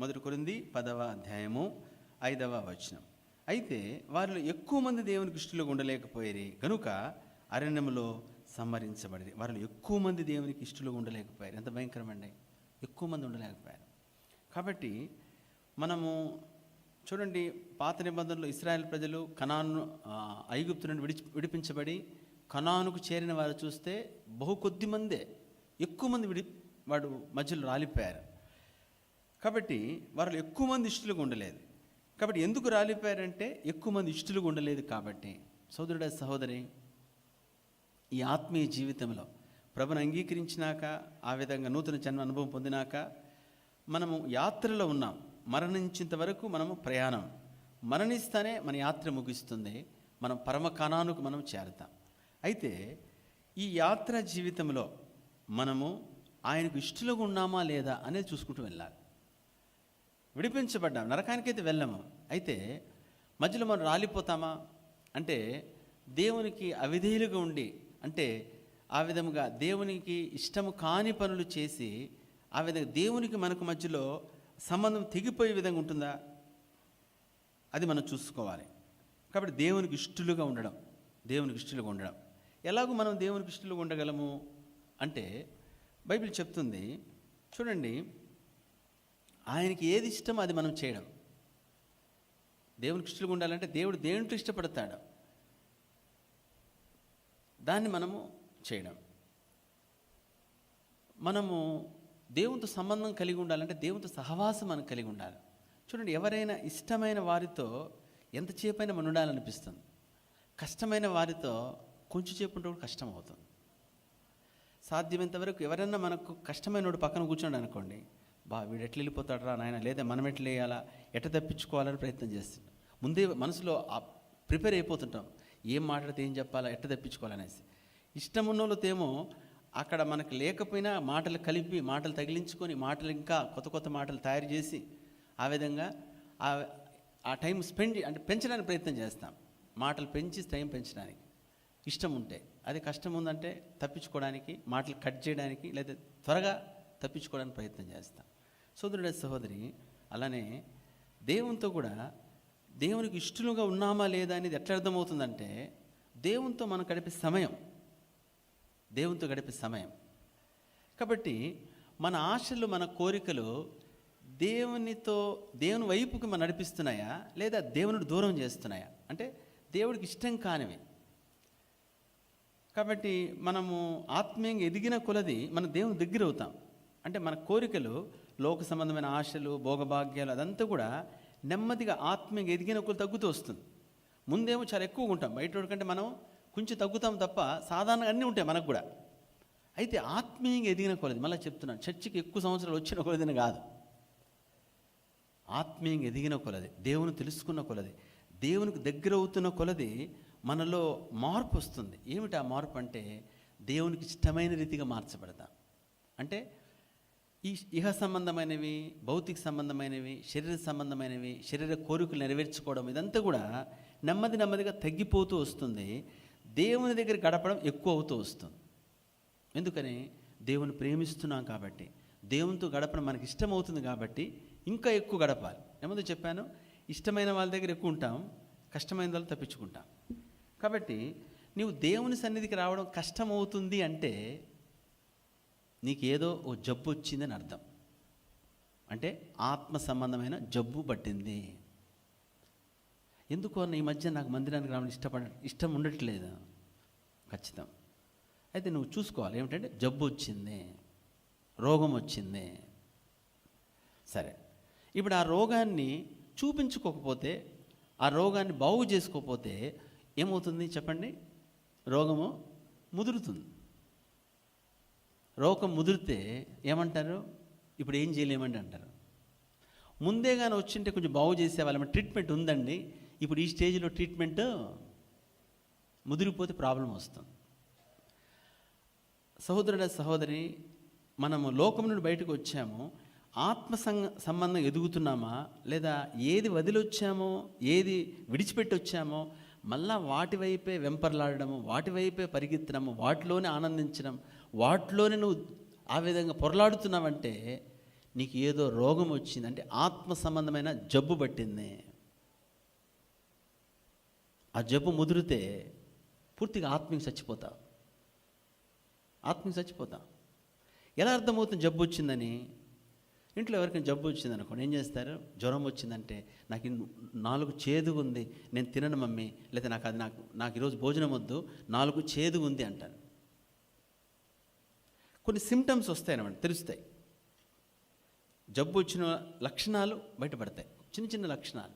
మొదటి కొరింది పదవ అధ్యాయము ఐదవ వచనం. అయితే వారిలో ఎక్కువ మంది దేవునికి ఇష్టలుగా ఉండలేకపోయేది గనుక అరణ్యంలో సంహరించబడింది వారిలో ఎక్కువ మంది దేవునికి ఇష్టలుగా ఉండలేకపోయారు. ఎంత భయంకరమండి? ఎక్కువ మంది ఉండలేకపోయారు. కాబట్టి మనము చూడండి పాత నిబంధనలో ఇస్రాయల్ ప్రజలు కణాను ఐగుప్తు నుండి విడిచి విడిపించబడి కణానుకు చేరిన వారు చూస్తే బహు కొద్ది మందే ఎక్కువ మంది విడి వాడు మధ్యలో రాలిపోయారు. కాబట్టి వాళ్ళు ఎక్కువ మంది ఇష్టలుగా ఉండలేదు. కాబట్టి ఎందుకు రాలిపోయారంటే ఎక్కువ మంది ఇష్టలుగా ఉండలేదు కాబట్టి. సోదరుడ సహోదరి ఈ ఆత్మీయ జీవితంలో ప్రభుని అంగీకరించినాక ఆ విధంగా నూతన జన్మ అనుభవం పొందినాక మనము యాత్రలో ఉన్నాం. మరణించేంత వరకు మనము ప్రయాణం. మరణిస్తానే మన యాత్ర ముగిస్తుంది. మనం పరమ మనం చేరుతాం. అయితే ఈ యాత్ర జీవితంలో మనము ఆయనకు ఇష్టలుగా ఉన్నామా లేదా అనేది చూసుకుంటూ వెళ్ళాలి. విడిపించబడ్డాం నరకానికైతే వెళ్ళము. అయితే మధ్యలో మనం రాలిపోతామా? అంటే దేవునికి అవిధేయులుగా ఉండి అంటే ఆ విధముగా దేవునికి ఇష్టము కాని పనులు చేసి ఆ విధంగా దేవునికి మనకు మధ్యలో సంబంధం తెగిపోయే విధంగా ఉంటుందా? అది మనం చూసుకోవాలి. కాబట్టి దేవునికి ఇష్టలుగా ఉండడం దేవునికి ఇష్టలుగా ఉండడం. ఎలాగో మనం దేవునికి ఇష్టలుగా ఉండగలము? అంటే బైబిల్ చెప్తుంది చూడండి ఆయనకి ఏది ఇష్టమో అది మనం చేయడం. దేవుని కృష్ణులుగా ఉండాలంటే దేవుడు దేంట్లో ఇష్టపడతాడు? దాన్ని మనము చేయడం. మనము దేవునితో సంబంధం కలిగి ఉండాలంటే దేవునితో సహవాసం మనం కలిగి ఉండాలి. చూడండి ఎవరైనా ఇష్టమైన వారితో ఎంతసేపైనా మనం ఉండాలనిపిస్తుంది. కష్టమైన వారితో కొంచెం సేపు ఉంటే కూడా కష్టం అవుతుంది. సాధ్యమైనంత వరకు ఎవరైనా మనకు కష్టమైనోడు పక్కన కూర్చోండి అనుకోండి బా వీడు ఎట్లా వెళ్ళిపోతాడు రా నాయన? లేదా మనం ఎట్లా వేయాలా ఎట తప్పించుకోవాలని ప్రయత్నం చేస్తున్నాం ముందే మనసులో ప్రిపేర్ అయిపోతుంటాం. ఏం మాట్లాడితే ఏం చెప్పాలా? ఎట్ట తప్పించుకోవాలనేసి. ఇష్టం ఉన్నోళ్ళతేమో అక్కడ మనకు లేకపోయినా మాటలు కలిపి మాటలు తగిలించుకొని మాటలు ఇంకా కొత్త కొత్త మాటలు తయారు చేసి ఆ విధంగా ఆ ఆ టైం స్పెండ్ అంటే పెంచడానికి ప్రయత్నం చేస్తాం. మాటలు పెంచి టైం పెంచడానికి. ఇష్టం ఉంటే. అది కష్టం ఉందంటే తప్పించుకోవడానికి మాటలు కట్ చేయడానికి లేదా త్వరగా తప్పించుకోవడానికి ప్రయత్నం చేస్తాం. సోదరుడే సహోదరి అలానే దేవునితో కూడా దేవునికి ఇష్టలుగా ఉన్నామా లేదా అనేది ఎట్లా అర్థమవుతుందంటే దేవునితో మనం గడిపే సమయం దేవునితో గడిపే సమయం. కాబట్టి మన ఆశలు మన కోరికలు దేవునితో దేవుని వైపుకి మనం నడిపిస్తున్నాయా లేదా దేవుని దూరం చేస్తున్నాయా? అంటే దేవుడికి ఇష్టం కానివి. కాబట్టి మనము ఆత్మీయంగా ఎదిగిన కొలది మన దేవుని దగ్గర అవుతాం. అంటే మన కోరికలు లోక సంబంధమైన ఆశలు భోగభాగ్యాలు అదంతా కూడా నెమ్మదిగా ఆత్మీయంగా ఎదిగిన ఒకరు తగ్గుతూ వస్తుంది. ముందేమో చాలా ఎక్కువగా ఉంటాం. బయట కంటే మనం కొంచెం తగ్గుతాం తప్ప సాధారణంగా అన్నీ ఉంటాయి మనకు కూడా. అయితే ఆత్మీయంగా ఎదిగిన కొలది మళ్ళీ చెప్తున్నాను చర్చికి ఎక్కువ సంవత్సరాలు వచ్చిన కొలదిని కాదు. ఆత్మీయంగా ఎదిగిన కొలది దేవుని తెలుసుకున్న కొలది దేవునికి దగ్గర అవుతున్న కొలది మనలో మార్పు వస్తుంది. ఏమిటి ఆ మార్పు అంటే దేవునికి ఇష్టమైన రీతిగా మార్చబడతాం. అంటే ఈ ఇహ సంబంధమైనవి భౌతిక సంబంధమైనవి శరీర సంబంధమైనవి శరీర కోరికలు నెరవేర్చుకోవడం ఇదంతా కూడా నెమ్మది నెమ్మదిగా తగ్గిపోతూ వస్తుంది. దేవుని దగ్గర గడపడం ఎక్కువ అవుతూ వస్తుంది. ఎందుకని? దేవుని ప్రేమిస్తున్నాం కాబట్టి. దేవునితో గడపడం మనకి ఇష్టం అవుతుంది కాబట్టి ఇంకా ఎక్కువ గడపాలి. ఏముందో చెప్పాను ఇష్టమైన వాళ్ళ దగ్గర ఎక్కువ ఉంటాం కష్టమైన వాళ్ళు తప్పించుకుంటాం. కాబట్టి నీవు దేవుని సన్నిధికి రావడం కష్టం అవుతుంది నీకు నీకేదో ఓ జబ్బు వచ్చిందని అర్థం. అంటే ఆత్మ సంబంధమైన జబ్బు పట్టింది. ఎందుకో ఈ మధ్య నాకు మందిరానికి రావడం ఇష్టపడ ఇష్టం ఉండట్లేదు. ఖచ్చితం. అయితే నువ్వు చూసుకోవాలి. ఏమిటంటే జబ్బు వచ్చింది రోగం వచ్చింది. సరే. ఇప్పుడు ఆ రోగాన్ని చూపించుకోకపోతే ఆ రోగాన్ని బాగు చేసుకోకపోతే ఏమవుతుంది చెప్పండి? రోగము ముదురుతుంది. రోగం ముదిరితే ఏమంటారు? ఇప్పుడు ఏం చేయలేమండి అంటారు. ముందే కానీ వచ్చింటే కొంచెం బాగు చేసేవాళ్ళం. ట్రీట్మెంట్ ఉందండి. ఇప్పుడు ఈ స్టేజ్లో ట్రీట్మెంట్ ముదిరిపోతే ప్రాబ్లం వస్తుంది. సహోదరుడ సహోదరి మనము లోకం నుండి బయటకు వచ్చాము. ఆత్మ సంబంధం ఎదుగుతున్నామా? లేదా ఏది వదిలొచ్చామో ఏది విడిచిపెట్టి వచ్చామో మళ్ళా వాటి వైపే వెంపర్లాడడము వాటి వైపే పరిగెత్తడము వాటిలోనే ఆనందించడం వాటిలోనే నువ్వు ఆ విధంగా పొరలాడుతున్నావంటే నీకు ఏదో రోగం వచ్చింది. అంటే ఆత్మ సంబంధమైన జబ్బు పట్టింది. ఆ జబ్బు ముదిరితే పూర్తిగా ఆత్మీయ చచ్చిపోతావు. ఆత్మీయ చచ్చిపోతావు. ఎలా అర్థమవుతుంది జబ్బు వచ్చిందని? ఇంట్లో ఎవరికైనా జబ్బు వచ్చింది అనుకోండి ఏం చేస్తారు? జ్వరం వచ్చిందంటే నాకు నాలుగు చేదుగా ఉంది నేను తినను మమ్మీ లేదా నాకు అది నాకు నాకు ఈరోజు భోజనం వద్దు నాలుగు చేదుగా ఉంది అంటాను కొన్ని సిమ్టమ్స్ వస్తాయనమాట తెలుస్తాయి. జబ్బు వచ్చిన లక్షణాలు బయటపడతాయి చిన్న చిన్న లక్షణాలు.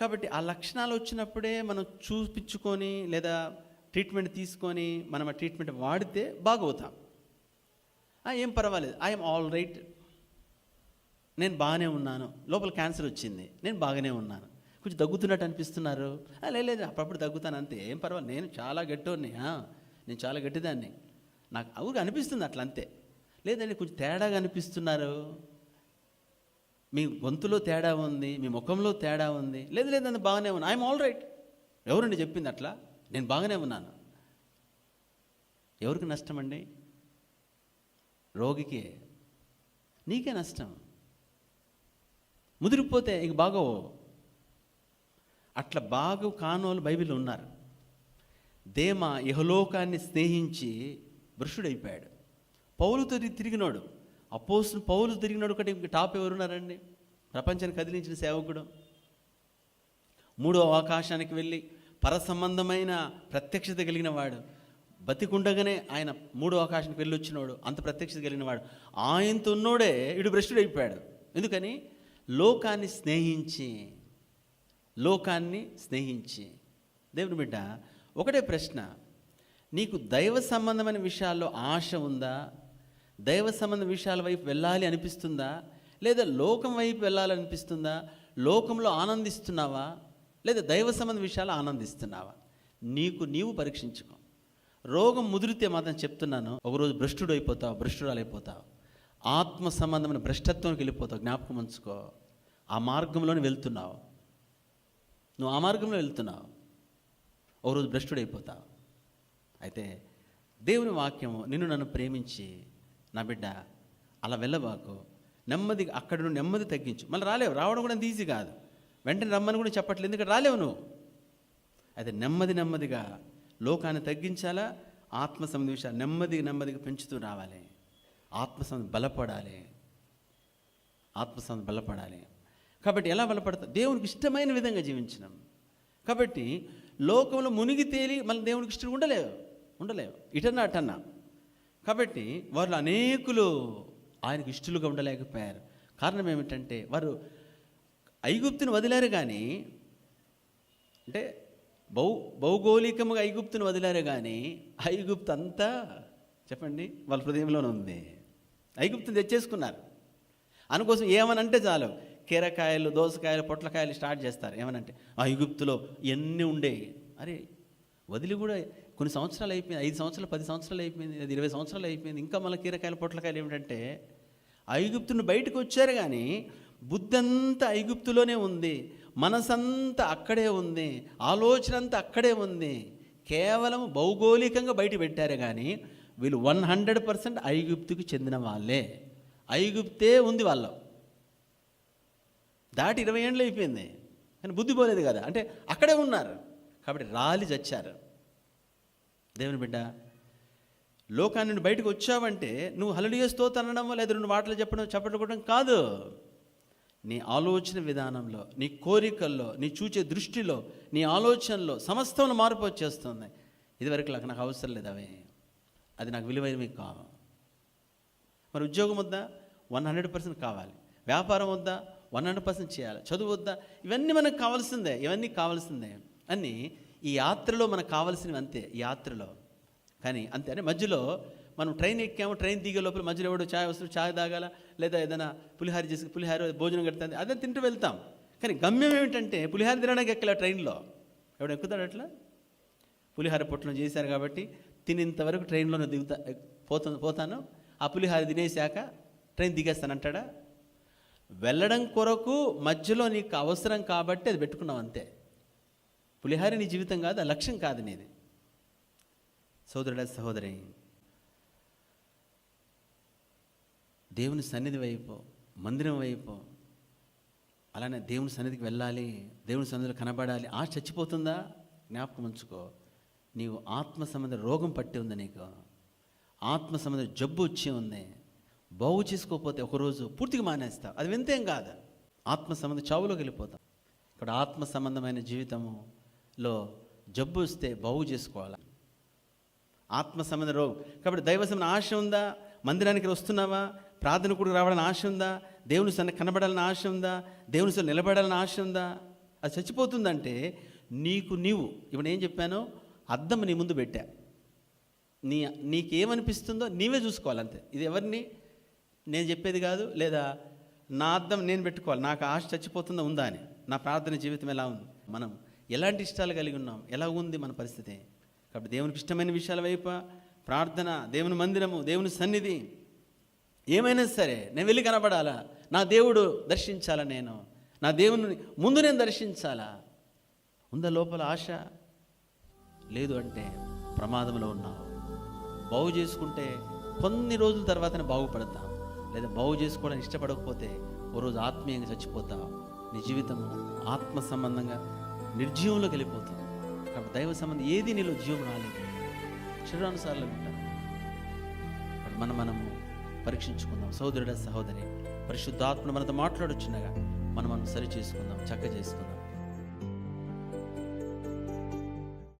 కాబట్టి ఆ లక్షణాలు వచ్చినప్పుడే మనం చూపించుకొని లేదా ట్రీట్మెంట్ తీసుకొని మనం ఆ ట్రీట్మెంట్ వాడితే బాగవుతాం. ఏం పర్వాలేదు ఐఎమ్ ఆల్ రైట్ నేను బాగానే ఉన్నాను లోపల క్యాన్సర్ వచ్చింది నేను బాగానే ఉన్నాను. కొంచెం దగ్గుతున్నట్టు అనిపిస్తున్నారు. లేదు అప్పుడప్పుడు దగ్గుతాను అంతే ఏం పర్వాలేదు నేను చాలా గట్టోని నేను చాలా గట్టిదాన్ని. నాకు అవుగా అనిపిస్తుంది అట్లా అంతే. లేదండి కొంచెం తేడాగా అనిపిస్తున్నారు. మీ గొంతులో తేడా ఉంది మీ ముఖంలో తేడా ఉంది. లేదు లేదండి బాగానే ఉన్నా ఐఎమ్ ఆల్ రైట్ ఎవరండి చెప్పింది అట్లా? నేను బాగానే ఉన్నాను. ఎవరికి నష్టం అండి? రోగికి. నీకే నష్టం. ముదిరిపోతే ఇక బాగోవు. అట్లా బాగు కానోళ్ళు బైబిల్ ఉన్నారు. దేమ యహలోకాన్ని స్నేహించి భ్రష్టుడైపోయాడు పౌలుతో తి- తిరిగినాడు. అపోస్తులు పౌలు తిరిగినాడు ఒకటి టాప్ ఎవరున్నారండి? ప్రపంచాన్ని కదిలించిన సేవకుడు. మూడో ఆకాశానికి వెళ్ళి పరసంబంధమైన ప్రత్యక్షత కలిగిన వాడు బతికుండగానే ఆయన మూడో ఆకాశానికి వెళ్ళి వచ్చినవాడు అంత ప్రత్యక్షత కలిగిన వాడు ఆయనతో ఉన్నోడే ఇడు అయిపోయాడు ఎందుకని? లోకాన్ని స్నేహించి. లోకాన్ని స్నేహించి. దేవుని బిడ్డ ఒకటే ప్రశ్న. నీకు దైవ సంబంధమైన విషయాల్లో ఆశ ఉందా? దైవ సంబంధ విషయాల వైపు వెళ్ళాలి అనిపిస్తుందా? లేదా లోకం వైపు వెళ్ళాలనిపిస్తుందా? లోకంలో ఆనందిస్తున్నావా? లేదా దైవ సంబంధ విషయాలు ఆనందిస్తున్నావా? నీకు నీవు పరీక్షించుకో. రోగం ముదిరితే మాత్రం చెప్తున్నాను. ఒకరోజు భ్రష్టుడు అయిపోతావు భ్రష్టురాలు అయిపోతావు ఆత్మ సంబంధమైన భ్రష్టత్వానికి వెళ్ళిపోతావు. జ్ఞాపకం ఉంచుకో. ఆ మార్గంలోనే వెళ్తున్నావు. నువ్వు ఆ మార్గంలో వెళ్తున్నావు. ఒకరోజు రోజు అయిపోతావు అయితే దేవుని వాక్యం నిన్ను నన్ను ప్రేమించి నా బిడ్డ అలా వెళ్ళబాకు. నెమ్మదిగా అక్కడ నుండి నెమ్మది తగ్గించు. మళ్ళీ రాలేవు. రావడం కూడా ఈజీ కాదు. వెంటనే రమ్మని కూడా చెప్పట్లేదు. ఎందుకంటే రాలేవు నువ్వు. అయితే నెమ్మది నెమ్మదిగా లోకాన్ని తగ్గించాలా? ఆత్మ సందేశాలు నెమ్మది నెమ్మదిగా నెమ్మదిగా పెంచుతూ రావాలి. ఆత్మ బలపడాలి. ఆత్మ బలపడాలి. కాబట్టి ఎలా బలపడతా? దేవునికి ఇష్టమైన విధంగా జీవించినాం. కాబట్టి లోకంలో మునిగి తేలి మళ్ళీ దేవునికి ఇష్టం ఉండలేవు ఉండలేవు. ఇటన్నా అటన్నా. కాబట్టి వారు అనేకులు ఆయనకు ఇష్టలుగా ఉండలేకపోయారు. కారణం ఏమిటంటే వారు ఐగుప్తుని వదిలారు కానీ అంటే భౌ భౌగోళికంగా ఐగుప్తుని వదిలారు కానీ ఐగుప్తు అంతా చెప్పండి వాళ్ళ హృదయంలోనే ఉంది. ఐగుప్తుని తెచ్చేసుకున్నారు. అందుకోసం ఏమనంటే చాలు కీరకాయలు దోసకాయలు పొట్లకాయలు స్టార్ట్ చేస్తారు. ఏమనంటే ఆ ఐగుప్తులో ఎన్ని ఉండేవి అరే వదిలి కూడా కొన్ని సంవత్సరాలు అయిపోయింది ఐదు సంవత్సరాలు పది సంవత్సరాలు అయిపోయింది అది ఇరవై సంవత్సరాలు అయిపోయింది. ఇంకా మళ్ళీ కీరకాయలు పొట్లకాయలు ఏమిటంటే ఐగుప్తును బయటకు వచ్చారు కానీ బుద్ధంతా ఐగుప్తులోనే ఉంది మనసంతా అక్కడే ఉంది ఆలోచన అంతా అక్కడే ఉంది. కేవలం భౌగోళికంగా బయట పెట్టారు కానీ వీళ్ళు వన్ హండ్రెడ్ పర్సెంట్ ఐగుప్తుకు చెందిన వాళ్ళే. ఐగుప్తే ఉంది వాళ్ళు. దాటి ఇరవై ఏండ్లు అయిపోయింది. కానీ బుద్ధి పోలేదు కదా. అంటే అక్కడే ఉన్నారు. కాబట్టి రాలి చచ్చారు. దేవుని బిడ్డ లోకాన్ని నుండి బయటకు వచ్చావంటే నువ్వు హలడియ స్తోత్రం అనడమో లేదా రెండు మాటలు చెప్పడం చెప్పడం కాదు. నీ ఆలోచన విధానంలో నీ కోరికల్లో నీ చూచే దృష్టిలో నీ ఆలోచనలో సమస్తం మార్పు వచ్చేస్తుంది. ఇదివరకు నాకు నాకు అవసరం లేదు అవి. అది నాకు విలువైనవి కావు. మరి ఉద్యోగం వద్దా? వన్ హండ్రెడ్ పర్సెంట్ కావాలి. వ్యాపారం వద్దా? వన్ హండ్రెడ్ పర్సెంట్ చేయాలి. చదువు వద్దా? ఇవన్నీ మనకు కావాల్సిందే ఇవన్నీ కావాల్సిందే. అన్నీ ఈ యాత్రలో మనకు కావాల్సినవి అంతే యాత్రలో. కానీ అంతే అంటే మధ్యలో మనం ట్రైన్ ఎక్కాము ట్రైన్ దిగే లోపల మధ్యలో ఎవడో చాయ్ వస్తుంది చాయ్ తాగాల లేదా ఏదైనా పులిహార చేసి పులిహార భోజనం కడుతుంది అదే తింటూ వెళ్తాం. కానీ గమ్యం ఏమిటంటే పులిహార తినడానికి ఎక్కలే ట్రైన్లో? ఎవడు ఎక్కుతాడు అట్లా? పులిహార పొట్లం చేశారు కాబట్టి తినేంతవరకు ట్రైన్లోనే దిగుతా పోతా పోతాను. ఆ పులిహార తినేశాక ట్రైన్ దిగేస్తానంటాడా? వెళ్ళడం కొరకు మధ్యలో నీకు అవసరం కాబట్టి అది పెట్టుకున్నాం అంతే. పులిహారి నీ జీవితం కాదు ఆ లక్ష్యం కాదు నీది. సోదరుడ సహోదరి దేవుని సన్నిధి వైపు మందిరం వైపు అలానే దేవుని సన్నిధికి వెళ్ళాలి దేవుని సన్నిధిలో కనబడాలి ఆశ చచ్చిపోతుందా? జ్ఞాపకం ఉంచుకో. నీవు ఆత్మ సంబంధ రోగం పట్టి ఉంది నీకు. ఆత్మ సంబంధ జబ్బు వచ్చి ఉంది. బాగు చేసుకోకపోతే ఒకరోజు పూర్తిగా మానేస్తావు. అది వింతేం కాదు. ఆత్మ సంబంధ చావులోకి వెళ్ళిపోతాం. ఇక్కడ ఆత్మ సంబంధమైన జీవితము లో జబ్బు వస్తే బాగు చేసుకోవాలి? ఆత్మ సంబంధ రోగం. కాబట్టి దైవ సంబంధ ఆశ ఉందా? మందిరానికి వస్తున్నావా? ప్రార్థన కూడా రావాలని ఆశ ఉందా? దేవుని సన్న కనబడాలని ఆశ ఉందా? దేవుని సన్న నిలబడాలని ఆశ ఉందా? అది చచ్చిపోతుందంటే నీకు నీవు ఇప్పుడు ఏం చెప్పానో? అద్దం నీ ముందు పెట్టా. నీ నీకేమనిపిస్తుందో నీవే చూసుకోవాలి అంతే ఇది ఎవరిని? నేను చెప్పేది కాదు లేదా నా అద్దం నేను పెట్టుకోవాలి. నాకు ఆశ చచ్చిపోతుందా ఉందా అని. నా ప్రార్థన జీవితం ఎలా ఉంది? మనం ఎలాంటి ఇష్టాలు కలిగి ఉన్నాం? ఎలా ఉంది మన పరిస్థితి? కాబట్టి దేవునికి ఇష్టమైన విషయాల వైపు ప్రార్థన దేవుని మందిరము దేవుని సన్నిధి. ఏమైనా సరే నేను వెళ్ళి కనబడాలా? నా దేవుడు దర్శించాలా నేను? నా దేవుని ముందు నేను దర్శించాలా? ఉందా లోపల ఆశ? లేదు అంటే ప్రమాదంలో ఉన్నావు బాగు చేసుకుంటే కొన్ని రోజుల తర్వాతనే బాగుపడతాం. లేదా బాగు చేసుకోవడానికి ఇష్టపడకపోతే ఓ రోజు ఆత్మీయంగా చచ్చిపోతావు నీ జీవితం ఆత్మ సంబంధంగా నిర్జీవంలోకి వెళ్ళిపోతుంది కాబట్టి దైవ సంబంధం ఏది నీలో జీవం రాలేదు. శరీరానుసారాలు ఉంటాం మనం మనము పరీక్షించుకుందాం. సహోదరుడ సహోదరి పరిశుద్ధాత్మను మనతో మాట్లాడొచ్చుండగా మనం మనం సరి చేసుకుందాం చక్క చేసుకుందాం.